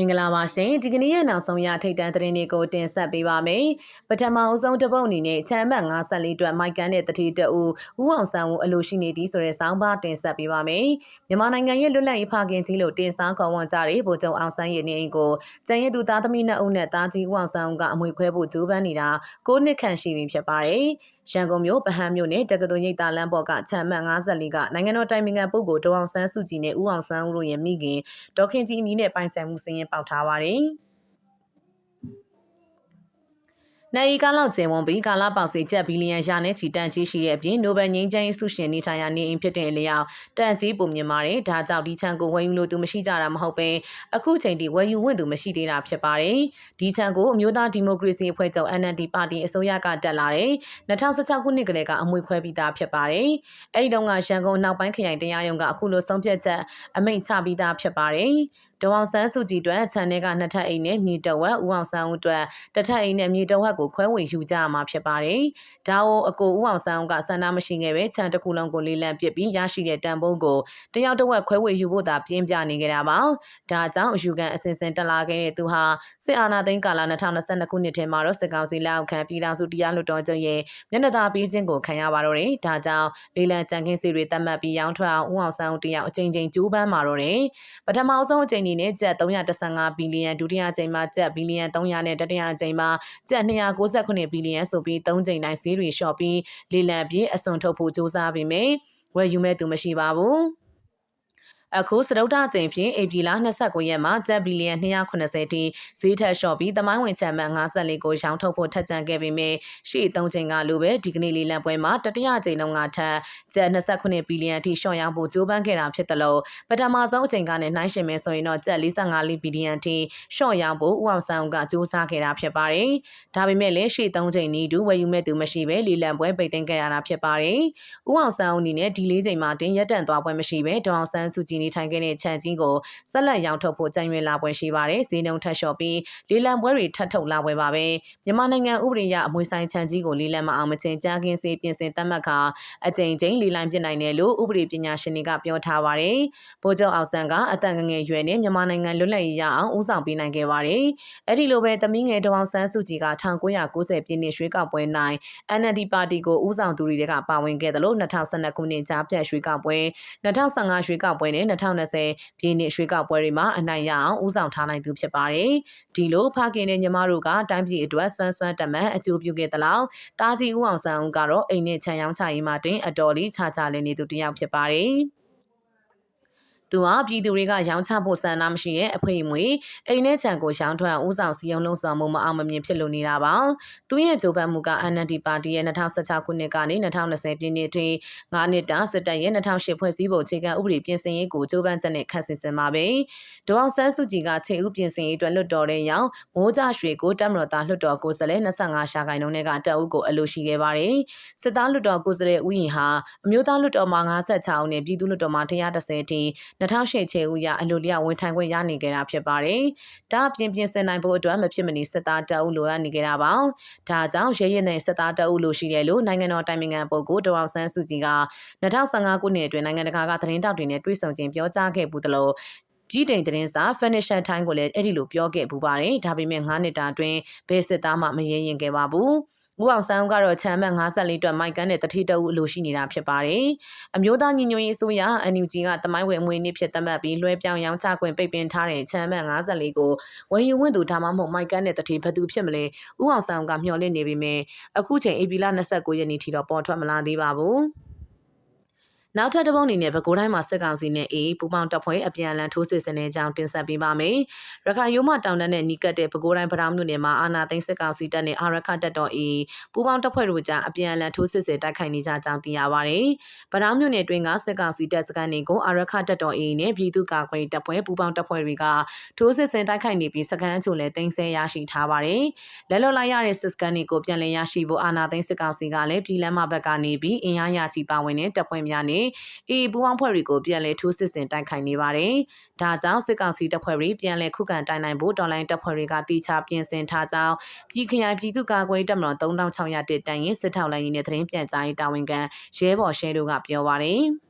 မင်္ဂလာပါရှင်ဒီကနေ့ရဲ့နောက်ဆုံးရထိတ်တန့်သတင်းတွေကိုတင်ဆက်ပေးပါမယ်ပထမအဆုံးတစ်ပုတ်အနေနဲ့ချမ်းဘတ်54အတွက်မိုက်ကန်တဲ့တတိတအူဦးအောင်ဆန်းဦးအလိုရှိနေသည်ဆိုတဲ့စောင်းပါတင်ဆက်ပေးပါမယ်မြန်မာနိုင်ငံရဲ့လွတ်လပ်ရေးဖခင်ကြီးလို့တင်စားခေါ်ဝေါ်ကြတဲ့ဗိုလ်ချုပ်အောင်ဆန်းရဲ့နေအိမ်ကိုကျန်ရည်သူသားသမီးနှစ်ဦးနဲ့သားကြီးဦးအောင်ဆန်းဦးကအမွေခွဲဖို့ကြိုးပမ်းနေတာ၉နှစ်ခန့်ရှိပြီဖြစ်ပါတယ် ရန်ကုန်မြို့ဗဟန်းမြို့နယ်တက္ကသိုလ်ရိပ်သာလမ်းပေါ်ကချမ်းမတ်54ကနိုင်ငံတော်တိုင်ပင်ခံပုဂ္ဂိုလ်ဒေါအောင်ဆန်းစုကြည်နဲ့ဦးအောင်ဆန်းဦးတို့ရဲ့မိခင်ဒေါခင်ကြီးအမည်နဲ့ပိုင်ဆိုင်မှုစည်ရင်ပေါက်ထားပါတယ်။ နိုင်ကာလောက်ကျင်းဝန်ပြီးကာလာပေါက်စီကျပ်ဘီလီယံရာနဲ့ချီတန်ကြီးရှိတဲ့အပြင်နိုဘယ်ငင်းချမ်းရေးဆုရှင်နေထိုင်ရာနေအိမ်ဖြစ်တဲ့အလျောက်တန်ကြီးပုံမြင်ပါတယ်ဒါကြောင့်ဒီချန်ကိုဝယ်ယူလို့သူမရှိကြတာမဟုတ်ပဲအခုချိန်ထိဝယ်ယူဝင်သူမရှိသေးတာဖြစ်ပါတယ်ဒီချန်ကိုအမျိုးသားဒီမိုကရေစီအဖွဲ့ချုပ် NLD ပါတီအစိုးရကတက်လာတဲ့2016ခုနှစ်ကလေးကအမွေခွဲပြီးသားဖြစ်ပါတယ်အဲ့ဒီတုန်းကရန်ကုန်နောက်ပိုင်းခရိုင်တရားရုံးကအခုလိုဆုံးဖြတ်ချက်အမိန့်ချပြီးသားဖြစ်ပါတယ် ဒေါအောင်ဆန်းစုကြည်အတွက်ခြံထဲကနှစ်ထပ်အိမ်နဲ့မြေတဝက်ဦးအောင်ဆန်းဦးအတွက်တစ်ထပ်အိမ်နဲ့မြေတဝက်ကိုခွဲဝေယူကြရမှာဖြစ်ပါတယ်။ဒါကိုအကိုဦးအောင်ဆန်းဦးကဆန္ဒမရှိခဲ့ပဲခြံတစ်ခုလုံးကိုလေးလံပစ်ပြီးရရှိတဲ့တန်ဖိုးကိုတယောက်တစ်ဝက်ခွဲဝေယူဖို့သာပြင်းပြနေကြတာပါ။ဒါကြောင့်အယူခံအစဉ်စဉ်တက်လာခဲ့တဲ့သူဟာစစ်အာဏာသိမ်းကာလ2022ခုနှစ်ထဲမှာတော့စစ်ကောင်စီလက်အောက်ခံပြည်ထောင်စုတရားလွှတ်တော်ချုပ်ရဲ့မျက်နှာသာပေးခြင်းကိုခံရပါတော့တယ်။ဒါကြောင့်လေးလံကြံခင်းစီတွေတတ်မှတ်ပြီးရောင်းထွက်အောင်ဦးအောင်ဆန်းဦးတယောက်အကြိမ်ကြိမ်ကြိုးပမ်းมาတော့တယ်။ပထမဆုံးအကြိမ်အနေနဲ့ကျပ်315ဘီလီယံဒုတိယအကြိမ်မှာကျပ်ဘီလီယံ300နဲ့တတိယအကြိမ်မှာကျပ်269ဘီလီယံဆိုပြီး3ကြိမ်တိုင်းဈေးတွေလျှော့ပြီးလေလံပြေးအစွန်ထုတ်ဖို့စ조사ပေမယ့်ဝယ်ယူမဲ့သူမရှိပါဘူး။ အခုစရုပ်တကြိမ်ဖြင့်ဧပြီလ29ရက်မှာ10ဘီလီယံ280တိဈေးထက်လျှော့ပြီးတမိုင်းဝင်ချမ်းမှတ်54ကိုရောင်းထုတ်ဖို့ထက်ကြံခဲ့ပေမဲ့ရှေ့3ချိန်ကလိုပဲဒီကနေ့လေးလံပွဲမှာတတိယကြိမ်လုံးကထက်ကျပ်29ဘီလီယံထိလျှော့ရောင်းဖို့ကြိုးပမ်းခဲ့တာဖြစ်တယ်လို့ပထမဆုံးအချိန်ကနဲ့နှိုင်းယှဉ်မယ်ဆိုရင်တော့ကျပ်45ဘီလီယံထိလျှော့ရောင်းဖို့ဦးအောင်ဆန်းကစူးစမ်းခဲ့တာဖြစ်ပါတယ်။ဒါပေမဲ့လည်းရှေ့3ချိန်နီးတူဝယ်ယူမဲ့သူမရှိပဲလေးလံပွဲပိတ်သိမ်းခဲ့ရတာဖြစ်ပါတယ်။ဦးအောင်ဆန်းအနေနဲ့ဒီလေးချိန်မှာတင်းရက်တန့်သွားပွဲမရှိပဲဒေါအောင်ဆန်းစုကြည်နေထိုင်ခဲ့တဲ့ခြံကြီးကိုဆက်လက်ရောင်းထုတ်ဖို့ကြံရွယ်လာပွဲရှိပါတယ်။ဈေးနှုန်းထပ်လျှော့ပြီးလေးလံပွဲတွေထပ်ထုတ်လာပွဲပါပဲ။မြန်မာနိုင်ငံဥပဒေအရအမွေဆိုင်ခြံကြီးကိုလေးလံမအောင်မချင်းကြားကင်းစေပြင်ဆင်သတ်မှတ်ခါအကြိမ်ကြိမ်လေးလိုင်းပြနိုင်တယ်လို့ဥပဒေပညာရှင်တွေကပြောထားပါတယ်။ဗိုလ်ချုပ်အောင်ဆန်းကအတန်ငငယ်ရွယ်နဲ့မြန်မာနိုင်ငံလွတ်လပ်ရေးရအောင်ဦးဆောင်ပေးနိုင်ခဲ့ပါတယ်။အဲ့ဒီလိုပဲသမီးငယ်ဒေါအောင်ဆန်းစုကြည်က1990ပြည့်နှစ်ရွေးကောက်ပွဲနိုင် NLD ပါတီကိုဦးဆောင်သူတွေကပါဝင်ခဲ့တယ်လို့2012ခုနှစ်ကြားပြတ်ရွှေကောက်ပွဲ2015ရွှေကောက်ပွဲနဲ့2020ပြည်နှစ်ရွှေကောက်ပွဲတွေမှာအနိုင်ရအောင်ဦးဆောင်ထားနိုင်သူဖြစ်ပါတယ်။ဒီလိုဖခင်နဲ့ညီမတို့ကတိုင်းပြည်အတွက်ဆွမ်းဆွမ်းတမန်အကျိုးပြုခဲ့သလောက်တာကြီးဦးအောင်ဆန်းဦးကတော့အိမ်နဲ့ခြံရောင်းချရေးမှာတင်အတော်လေးခြားခြားလည်နေသူတစ်ယောက်ဖြစ်ပါတယ်။ သူဟာပြည်သူတွေကရောင်းချဖို့ဆန္ဒမရှိတဲ့အဖေမွေအိမ်နဲ့ခြံကိုရောင်းထွက်ဦးဆောင်စီယုံလုံးဆောင်မှုမအောင်မမြင်ဖြစ်လို့နေတာပါသူရဲ့ကြိုးပမ်းမှုက NLD ပါတီရဲ့2016ခုနှစ်ကနေ2020ပြည့်နှစ်ထိ9နှစ်တာစစ်တပ်ရဲ့2008ဖွဲ့စည်းပုံအခြေခံဥပဒေပြင်ဆင်ရေးကိုကြိုးပမ်းချက်နဲ့ခန့်ဆင်စင်ပါပဲဒေါအောင်ဆန်းစုကြည်ကခြေဥပြင်ဆင်ရေးအတွက်လွတ်တော်တဲ့ရောင်မိုးကြရွှေကိုတက်မတော်သားလွတ်တော်ကိုယ်စားလှယ်25ရှာခိုင်နှုန်းနဲ့ကတက်ဦးကိုအလို့ရှိခဲ့ပါတယ်စစ်သားလွတ်တော်ကိုယ်စားလှယ်ဦးရင်ဟာအမျိုးသားလွတ်တော်မှာ56ဦးနဲ့ပြည်သူလွတ်တော်မှာ130ထိ2008ချေဦးရအလိုလျဝန်ထိုင်ခွင့်ရနေကြတာဖြစ်ပါတယ်။ဒါအပြင်ပြင်ဆင်နိုင်ဖို့အတွက်မဖြစ်မနေစစ်သားတအုပ်လိုအပ်နေကြတာပါ။ဒါကြောင့်ရဲရဲနဲ့စစ်သားတအုပ်လိုရှိတယ်လို့နိုင်ငံတော်တိုင်ပင်ခံပုဂ္ဂိုလ်ဒေါအောင်ဆန်းစုကြည်က2015ခုနှစ်အတွင်းနိုင်ငံတကာကသတင်းတောက်တွေနဲ့တွေ့ဆုံခြင်းပြောကြားခဲ့ဘူးသလိုပြည်တိုင်သတင်းစာ Financial Times ကိုလည်းအဲ့ဒီလိုပြောခဲ့ပူပါတယ်ဒါပေမဲ့9နှစ်တာအတွင်းဘယ်စစ်သားမှမရင်ရင်ခဲ့ပါဘူး ဦးအောင်ဆန်းကတော့ချမ်းမတ်54အတွက်မိုက်ကန်နဲ့တတိတအုပ်အလိုရှိနေတာဖြစ်ပါတယ်။အမျိုးသားညီညွတ်ရေးအစိုးရ NUG ကတမိုင်းဝင်အမွေနှစ်ဖြစ်သတ်မှတ်ပြီးလွှဲပြောင်းရောင်းချခွင့်ပိတ်ပင်ထားတဲ့ချမ်းမတ်54ကိုဝန်ယူဝင်သူဒါမှမဟုတ်မိုက်ကန်နဲ့တတိဘသူဖြစ်မလဲ။ဦးအောင်ဆန်းကမျှော်လင့်နေပေမဲ့အခုချိန်အေပီလာ29ရက်နေ့ထိတော့ပေါ်ထွက်မလာသေးပါဘူး။ နောက်ထပ်တစ်ပုတ်အနေနဲ့ပဲကိုတိုင်းမှာစစ်ကောင်စီနဲ့အေးပူပေါင်းတပ်ဖွဲ့အပြန်အလှန်ထိုးစစ်ဆင်နေကြောင်းတင်ဆက်ပေးပါမယ်။ရခိုင်ရိုးမတောင်တန်းနဲ့နီးကပ်တဲ့ပဲကိုတိုင်းပထောင်မြို့နယ်မှာအာနာသိန်းစစ်ကောင်စီတပ်နဲ့အာရခတပ်တော်အေးပူပေါင်းတပ်ဖွဲ့တို့ကြားအပြန်အလှန်ထိုးစစ်ဆင်တိုက်ခိုက်နေကြကြောင်းသိရပါဗျ။ပထောင်မြို့နယ်တွင်းကစစ်ကောင်စီတပ်စခန်းတွေကိုအာရခတပ်တော်အေးနဲ့ပြည်သူ့ကာကွယ်တပ်ဖွဲ့ပူပေါင်းတပ်ဖွဲ့တွေကထိုးစစ်ဆင်တိုက်ခိုက်နေပြီးစခန်းအချို့လည်းတင်ဆက်ရရှိထားပါတယ်။လက်လွတ်လိုက်ရတဲ့စစ်စခန်းတွေကိုပြန်လည်ရရှိဖို့အာနာသိန်းစစ်ကောင်စီကလည်းပြည်လမ်းမဘက်ကနေပြီးအင်အားရချီပါဝင်တဲ့တပ်ဖွဲ့များနဲ့အေးပူပေါင်းဖွဲ့တွေကိုပြန်လည်ထိုးစစ်ဆင်တိုက်ခိုက်နေပါတယ်။ဒါကြောင့်စစ်ကောင်စီတပ်ဖွဲ့တွေပြန်လည်ခုခံတိုက်နိုင်ဖို့တော်လိုင်းတပ်ဖွဲ့တွေကတိချပြင်ဆင်ထားကြောင်းပြည်ခရိုင်ပြည်သူ့ကာကွယ်တပ်မတော်3600တန်ရင်စစ်ထောက်လိုင်းရင်းနဲ့သတင်းပြန်ကြားရေးတာဝန်ခံရဲဘော်ရှဲတို့ကပြောပါတယ်။။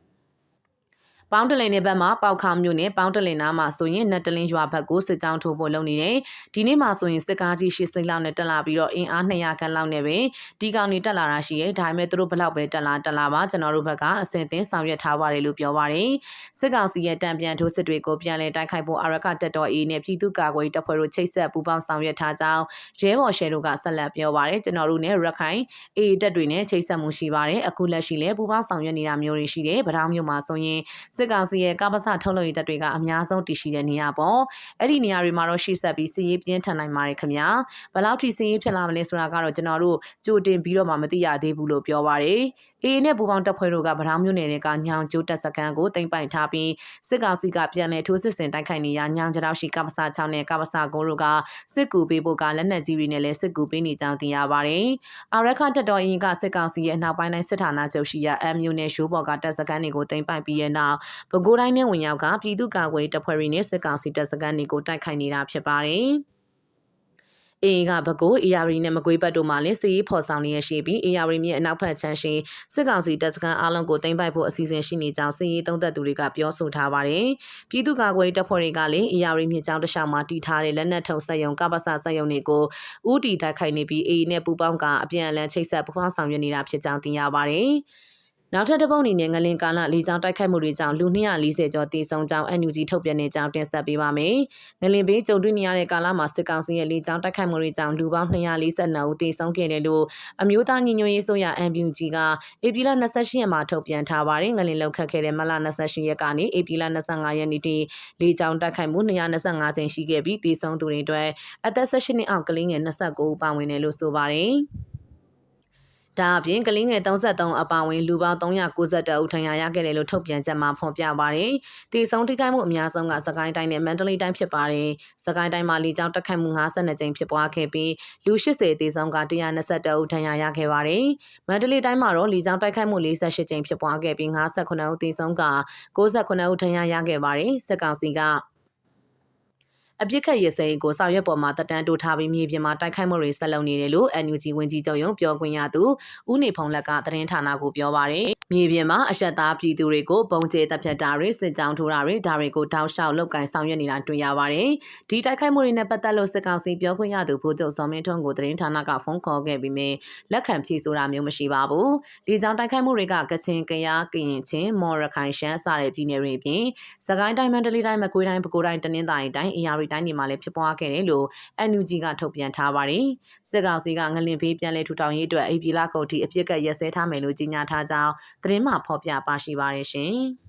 ပေါင်းတလင်နယ်ဘက်မှာပေါက်ခါမြို့နယ်ပေါင်းတလင်နားမှာဆိုရင်နတ်တလင်းရွာဘက်ကိုစစ်ကြောင်းထိုးဖို့လုပ်နေတယ်။ဒီနေ့မှာဆိုရင်စစ်ကားကြီးရှစ်စိတ်လောက်နဲ့တက်လာပြီးတော့အင်အား200ခန့်လောက်နဲ့ပဲဒီကောင်တွေတက်လာတာရှိရဲ။ဒါပေမဲ့သူတို့ဘလောက်ပဲတက်လာတက်လာပါကျွန်တော်တို့ဘက်ကအစင်သင်းဆောင်ရွက်ထားပါတယ်လို့ပြောပါတယ်။စစ်ကောင်စီရဲ့တံပြန်ထိုးစစ်တွေကိုပြန်လည်တိုက်ခိုက်ဖို့အရကတက်တော်အေးနဲ့ပြည်သူ့ကာကွယ်ရေးတပ်ဖွဲ့တို့ချိတ်ဆက်ပူးပေါင်းဆောင်ရွက်ထားကြောင်းရဲဘော်ရှယ်တို့ကဆက်လက်ပြောပါတယ်။ကျွန်တော်တို့နဲ့ရခိုင်အေးတပ်တွေနဲ့ချိတ်ဆက်မှုရှိပါတယ်။အခုလက်ရှိလည်းပူးပေါင်းဆောင်ရွက်နေတာမျိုးတွေရှိတယ်။ဗတောင်းမျိုးမှာဆိုရင်စစ်ကောင်စီရဲ့ကပ္ပစထုတ်လုပ်ရေးတပ်တွေကအများဆုံးတည်ရှိတဲ့နေရာပေါ့။အဲ့ဒီနေရာတွေမှာတော့ရှေ့ဆက်ပြီးစီရေးပြင်းထန်နိုင်ပါတယ်ခင်ဗျာ။ဘယ်လောက်ထိစီရေးဖြစ်လာမလဲဆိုတာကတော့ကျွန်တော်တို့ကြိုတင်ပြီးတော့မှမသိရသေးဘူးလို့ပြောပါတယ်။အေးနဲ့ပူပေါင်းတပ်ဖွဲ့တို့ကဗတောင်းမျိုးနယ်ကညောင်ကျိုးတပ်စခန်းကိုတင်ပိုင်ထားပြီးစစ်ကောင်စီကပြန်လည်ထိုးစစ်ဆင်တိုက်ခိုက်နေရညောင်ကြောက်ရှိကပ္ပစ6နဲ့ကပ္ပစ9တို့ကစစ်ကူပေးဖို့ကလက်နက်ကြီးတွေနဲ့လည်းစစ်ကူပေးနေကြောင်းသိရပါတယ်။အာရခတက်တော်အင်ကစစ်ကောင်စီရဲ့နောက်ပိုင်းတိုင်းစစ်ဌာနချုပ်ရှိရာ MU နဲ့ရှိုးဘော်ကတပ်စခန်းတွေကိုတင်ပိုင်ပြီးရဲ့နောက်ပဲခူးတိုင်းနဲ့ဝင်ရောက်ကပြည်သူ့ကာကွယ်တပ်ဖွဲ့တွေနဲ့စစ်ကောင်စီတပ်စခန်းတွေကိုတိုက်ခိုက်နေတာဖြစ်ပါတယ်။အေးကဘကိုးအေယာရီနဲ့မကွေးဘက်တို့မှလည်းစီးဖော်ဆောင်နေရရှိပြီးအေယာရီမြေအနောက်ဘက်ချမ်းရှိစစ်ကောင်စီတပ်စခန်းအားလုံးကိုတင်ပိုက်ဖို့အစီအစဉ်ရှိနေကြောင်းစီးရေးသုံးသက်သူတွေကပြောဆိုထားပါတယ်။ပြည်သူ့ကာကွယ်တပ်ဖွဲ့တွေကလည်းအေယာရီမြေကျောင်းတစ်လျှောက်မှာတည်ထားတဲ့လက်နက်ထုံဆက်ယုံကပ္ပစဆက်ယုံတွေကိုဥတီတိုက်ခိုက်နေပြီးအေးနဲ့ပူပေါင်းကအပြန်အလှန်ချိတ်ဆက်ပူပေါင်းဆောင်ရွက်နေတာဖြစ်ကြောင်းသိရပါတယ်။ နောက်ထပ်တစ်ပုံအနေနဲ့ငလင်ကာလလေကြောင်းတိုက်ခိုက်မှုတွေကြောင့်လူ240ကျော်တေဆုံးကြောင်း NUG ထုတ်ပြန်တဲ့ကြောင်းတင်ဆက်ပေးပါမယ်။ငလင်ဘေးကြုံတွေ့နေရတဲ့ကာလမှာစစ်ကောင်စီရဲ့လေကြောင်းတိုက်ခိုက်မှုတွေကြောင့်လူပေါင်း242ဦးတေဆုံးခဲ့တယ်လို့အမျိုးသားညီညွတ်ရေးဆိုရ NUG ကဧပြီလ28ရက်မှာထုတ်ပြန်ထားပါတယ်။ငလင်လောက်ခတ်ခဲ့တဲ့မလ28ရက်ကနေဧပြီလ25ရက်နေ့ထိလေကြောင်းတိုက်ခိုက်မှု225ကြိမ်ရှိခဲ့ပြီးတေဆုံးသူတွေအတွက်အသက်18နှစ်အောက်ကလေးငယ်29ဦးပါဝင်တယ်လို့ဆိုပါတယ်။ ဒါအပြင်ကလေးငယ်33အပါအဝင်လူပေါင်း392ဦးထံရရခဲ့တယ်လို့ထုတ်ပြန်ချက်မှာဖော်ပြပါတယ်။ဒီဆုံးထိခိုက်မှုအများဆုံးကစကိုင်းတိုင်းနဲ့မန္တလေးတိုင်းဖြစ်ပါတယ်။စကိုင်းတိုင်းမှာလေကြောင်းတက်ခတ်မှု52ကြိမ်ဖြစ်ပွားခဲ့ပြီးလူ80တေဆုံးက122ဦးထံရရခဲ့ပါတယ်။မန္တလေးတိုင်းမှာတော့လေကြောင်းတိုက်ခိုက်မှု48ကြိမ်ဖြစ်ပွားခဲ့ပြီး58ဦးတေဆုံးက69ဦးထံရရခဲ့ပါတယ်။စစ်ကောင်စီက အပြစ်ခတ်ရစဲကိုဆောင်ရွက်ပေါ်မှာတက်တန်းတိုးထားပြီးမြေပြင်မှာတိုက်ခိုက်မှုတွေဆက်လုပ်နေတယ်လို့ NUG ဝန်ကြီးချုပ်ရုံးပြောခွင့်ရသူဦးနေဖုံလက်ကသတင်းဌာနကိုပြောပါရယ်မြေပြင်မှာအဆက်သားပြည်သူတွေကိုပုံကျဲတပ်ဖြတ်တာတွေစစ်ကြောင်းထိုးတာတွေဒါတွေကိုတောက်လျှောက်လုပ်ကင်ဆောင်ရွက်နေတာတွေ့ရပါတယ်ဒီတိုက်ခိုက်မှုတွေနဲ့ပတ်သက်လို့စစ်ကောင်စီပြောခွင့်ရသူဗိုလ်ချုပ်စောမင်းထွန်းကိုသတင်းဌာနကဖုန်းခေါ်ခဲ့ပြီးမြင်လက်ခံဖြေဆိုတာမျိုးမရှိပါဘူးဒီကြောင့်တိုက်ခိုက်မှုတွေကကချင်ကယားကရင်ချင်းမော်ရခိုင်ရှမ်းစတဲ့ပြည်နယ်တွေအပြင်စကိုင်းတိုင်းမန္တလေးတိုင်းမကွေးတိုင်းပဲခူးတိုင်းတနင်္သာရီတိုင်းအရာရီတိုင်းတွေမှာလည်းဖြစ်ပွားခဲ့တယ်လို့ NUG ကထုတ်ပြန်ထားပါတယ်။စစ်ကောင်စီကငလင်ဖေးပြန်လည်ထူထောင်ရေးအတွက်အပြည်လကုန်တီအပြစ်ကရက်စဲထားမယ်လို့ကြေညာထားကြောင်းသတင်းမှဖော်ပြပါရှိပါတယ်ရှင်။